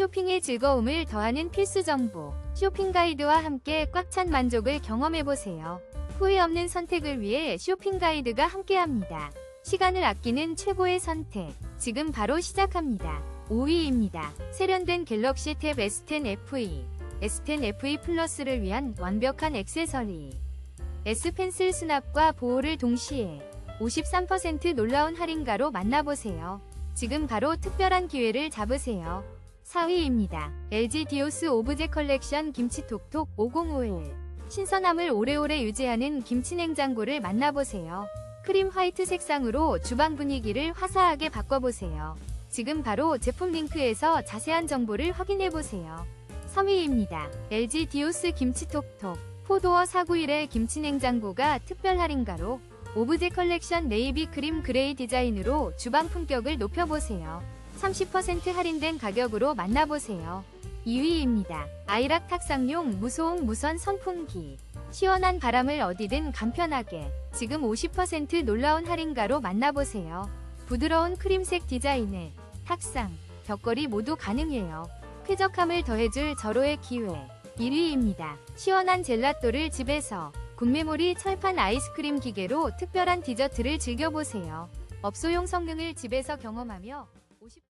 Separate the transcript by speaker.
Speaker 1: 쇼핑의 즐거움을 더하는 필수 정보. 쇼핑 가이드와 함께 꽉 찬 만족을 경험해보세요. 후회 없는 선택을 위해 쇼핑 가이드가 함께합니다. 시간을 아끼는 최고의 선택. 지금 바로 시작합니다. 5위입니다. 세련된 갤럭시 탭 S10 FE. S10 FE 플러스를 위한 완벽한 액세서리. S 펜슬 수납과 보호를 동시에 53% 놀라운 할인가로 만나보세요. 지금 바로 특별한 기회를 잡으세요. 4위입니다. LG 디오스 오브제 컬렉션 김치톡톡 505일. 신선함을 오래오래 유지하는 김치 냉장고를 만나보세요. 크림 화이트 색상으로 주방 분위기를 화사하게 바꿔보세요. 지금 바로 제품 링크에서 자세한 정보를 확인해보세요. 3위입니다. LG 디오스 김치톡톡 포도어 491의 김치 냉장고가 특별 할인가로 오브제 컬렉션 네이비 크림 그레이 디자인으로 주방 품격을 높여보세요. 30% 할인된 가격으로 만나보세요. 2위입니다. 아이락 탁상용 무소음 무선 선풍기. 시원한 바람을 어디든 간편하게 지금 50% 놀라운 할인가로 만나보세요. 부드러운 크림색 디자인에 탁상, 벽걸이 모두 가능해요. 쾌적함을 더해줄 절호의 기회. 1위입니다. 시원한 젤라또를 집에서 군메모리 철판 아이스크림 기계로 특별한 디저트를 즐겨보세요. 업소용 성능을 집에서 경험하며 50...